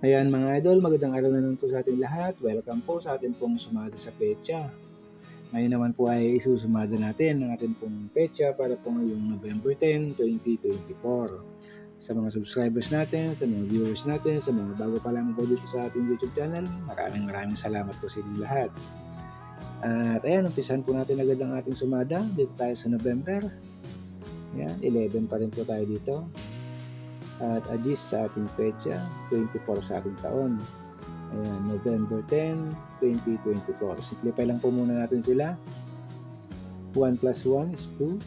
Ayan mga idol, magandang araw na naman po sa ating lahat. Welcome po sa ating pong sumada sa pecha. Ngayon naman po ay isusumada natin ang ating pong pecha para po ngayong November 10, 2024. Sa mga subscribers natin, sa mga viewers natin, sa mga bago pa lang po dito sa ating YouTube channel, maraming maraming salamat po sa inyong lahat. At ayan, umpisahan po natin agad ang ating sumada. Dito tayo sa November. Ayan, 11 pa rin po tayo dito at adjust sa ating pecha 24 sa ating taon. Ayan, November 10, 2024 simplify lang po muna natin sila. 1 plus 1 is 2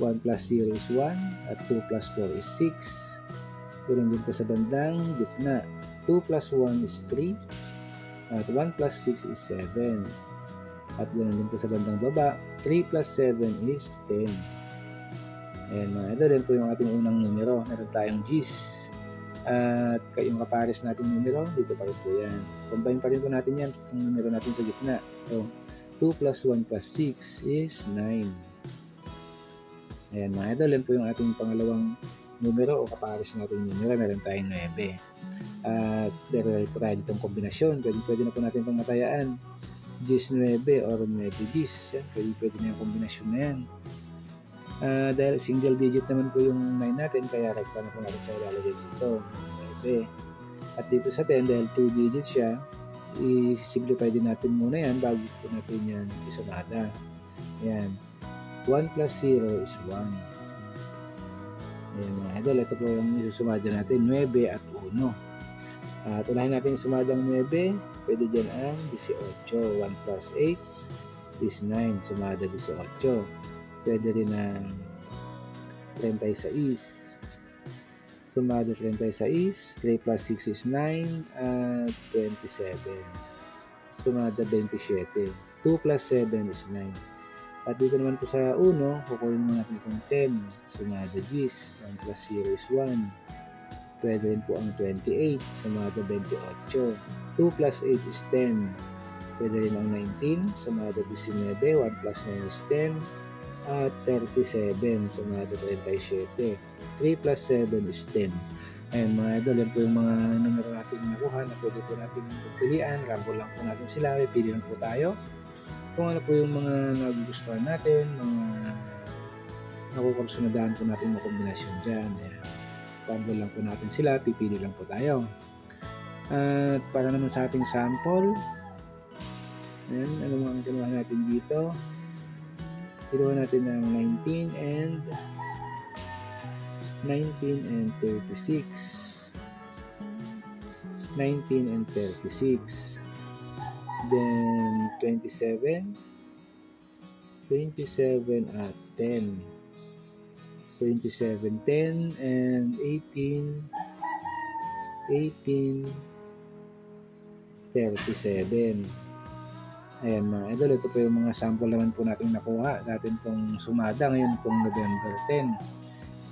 1 plus 0 is 1 at 2 plus 4 is 6 Ganun din po sa bandang gitna. 2 plus 1 is 3 at 1 plus 6 is 7 at ganun din po sa bandang baba. 3 plus 7 is 10 Ayan mga idol, yan po yung ating unang numero. Meron tayong G's. At yung kapares natin numero, dito pa rin po yan. Combine pa rin po natin yan, itong numero natin sa gitna. So, 2 plus 1 plus 6 is 9. Ayan mga idol, yan po yung ating pangalawang numero o kapares natin numero. Meron tayong 9. At meron po tayo ditong kombinasyon. Pwede, pwede na po natin itong matayaan. G's 9 or 9 G's. Yan, pwede, pwede na yung kombinasyon na yan. Uh, dahil single digit naman po yung 9 natin, kaya recta na po natin siya ilalagay dito. 9. At dito sa 10, dahil 2 digit siya, i-simplify din natin muna yan bago po natin yan isunada. Yan. 1 plus 0 is 1. Ayan mga idol, ito po yung isusumada natin, 9 at 1. At unahin natin sumadang 9, pwede dyan ang 18. 1 plus 8 is 9, sumada 18 pwede rin ng 36 sumado 36 3 plus 6 is 9 at 27 sumada 27 2 plus 7 is 9 at dito naman po sa 1 kukunin mo natin itong 10 sumada gis 1 plus 0 is 1 pwede rin po ang 28 sumada 28 2 plus 8 is 10 pwede rin ang 19 sumada 19 1 plus 9 is 10 at 37 sumado 37 3 plus 7 is 10 and mga idol yan po yung mga numero natin nakuha na pwede po natin pilihan rambo lang po natin sila. Pili lang po tayo. Kung ano po yung mga nagugustuhan natin mga nakukonsunadahan po natin mga kombinasyon dyan Ayan. rambo lang po natin sila. Pipili lang po tayo. At para naman sa ating sample Ayan, ano mga kinuha natin dito Kinuha natin ng 19 and 19 and 36. 19 and 36. Then 27. 27 at 10. 27, 10 and 18. 18 37 Ayan mga idol, ito po yung mga sample naman po natin nakuha sa atin pong sumada ngayon pong November 10.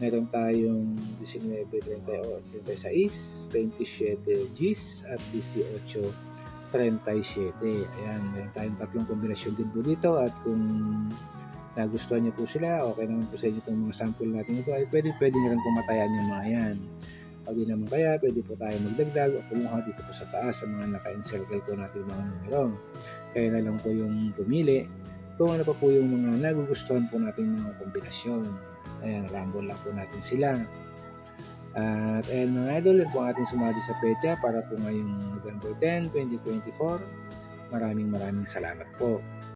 Meron tayong 19, 36, 27 Gs at 18, 37. Ayan, meron tayong tatlong kombinasyon din po dito at kung nagustuhan niyo po sila, okay naman po sa inyo itong mga sample natin ito, ay pwede, pwede nyo rin pumatayan yung mga yan. Pag di naman kaya, pwede po tayo magdagdag o kumuha dito po sa taas sa mga naka-encircle po natin mga numero. Kaya na lang po yung pumili kung ano pa po yung mga nagugustuhan po natin mga kombinasyon. Ayan, rambol lang po natin sila. At ayan mga idol, yan po ang ating sumali sa pecha para po ngayong November 10, 2024. Maraming maraming salamat po.